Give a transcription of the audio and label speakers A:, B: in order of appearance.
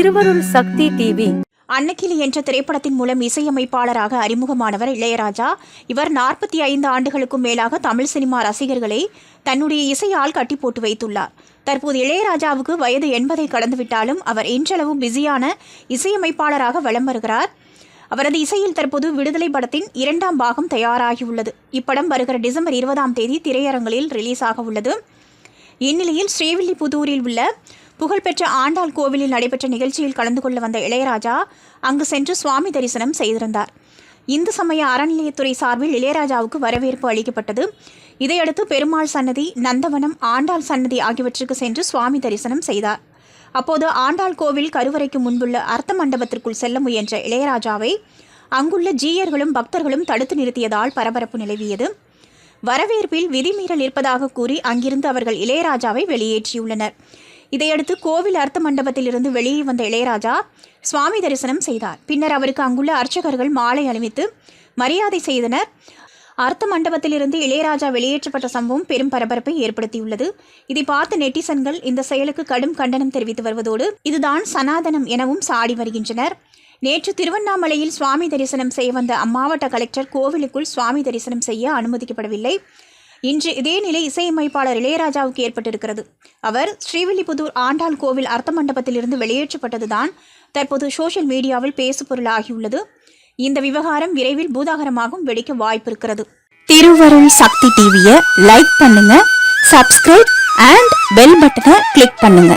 A: திருவருள் சக்தி டிவி.
B: அன்னக்கிளி என்ற திரைப்படத்தின் மூலம் இசையமைப்பாளராக அறிமுகமானவர் இளையராஜா. இவர் நாற்பத்தி ஐந்து ஆண்டுகளுக்கும் மேலாக தமிழ் சினிமா ரசிகர்களை தன்னுடைய இசையால் கட்டி போட்டு வைத்துள்ளார். தற்போது இளையராஜாவுக்கு வயது எண்பதை கடந்துவிட்டாலும் அவர் இன்றளவும் பிஸியான இசையமைப்பாளராக வலம் வருகிறார். அவரது இசையில் தற்போது விடுதலை படத்தின் இரண்டாம் பாகம் தயாராகியுள்ளது. இப்படம் வருகிற டிசம்பர் இருபதாம் தேதி திரையரங்களில் ரிலீஸ் ஆக உள்ளது. இந்நிலையில் ஸ்ரீவில்லிபுதூரில் உள்ள புகழ்பெற்ற ஆண்டாள் கோவிலில் நடைபெற்ற நிகழ்ச்சியில் கலந்து கொள்ள வந்த இளையராஜா அங்கு சென்று சுவாமி தரிசனம் செய்திருந்தார். இந்து சமய அறநிலையத்துறை சார்பில் இளையராஜாவுக்கு வரவேற்பு அளிக்கப்பட்டது. இதையடுத்து பெருமாள் சன்னதி நந்தவனம் ஆண்டாள் சன்னதி ஆகியவற்றுக்கு சென்று சுவாமி தரிசனம் செய்தார். அப்போது ஆண்டாள் கோவில் கருவறைக்கு முன்புள்ள அர்த்த மண்டபத்திற்குள் செல்ல முயன்ற இளையராஜாவை அங்குள்ள ஜீயர்களும் பக்தர்களும் தடுத்து நிறுத்தியதால் பரபரப்பு நிலவியது. வரவேற்பில் விதிமீறல் இருப்பதாக கூறி அங்கிருந்து அவர்கள் இளையராஜாவை வெளியேற்றியுள்ளனர். இதையடுத்து கோவில் அர்த்த மண்டபத்திலிருந்து வெளியே வந்த இளையராஜா சுவாமி தரிசனம் செய்தார். பின்னர் அவருக்கு அங்குள்ள அர்ச்சகர்கள் மாலை அணிவித்து மரியாதை செய்தனர். அர்த்த மண்டபத்திலிருந்து இளையராஜா வெளியேற்றப்பட்ட சம்பவம் பெரும் பரபரப்பை ஏற்படுத்தியுள்ளது. இதை பார்த்த நெட்டிசன்கள் இந்த செயலுக்கு கடும் கண்டனம் தெரிவித்து வருவதோடு இதுதான் சனாதனம் எனவும் சாடி வருகின்றனர். நேற்று திருவண்ணாமலையில் சுவாமி தரிசனம் செய்ய வந்த அம்மாவட்ட கலெக்டர் கோவிலுக்குள் சுவாமி தரிசனம் செய்ய அனுமதிக்கப்படவில்லை. இன்று இதே நிலை இசையமைப்பாளர் இளையராஜாவுக்கு ஏற்பட்டிருக்கிறது. அவர் ஸ்ரீவில்லிபுதூர் ஆண்டாள் கோவில் அர்த்த மண்டபத்திலிருந்து வெளியேற்றப்பட்டதுதான் தற்போது சோஷியல் மீடியாவில் பேசுபொருளாகியுள்ளது. இந்த விவகாரம் விரைவில் பூதாகரமாகவும் வெடிக்க வாய்ப்பு இருக்கிறது
C: திருவருள் சக்தி டிவியை லைக் பண்ணுங்க சப்ஸ்கிரைப் அண்ட் பெல் பட்டனை கிளிக் பண்ணுங்க.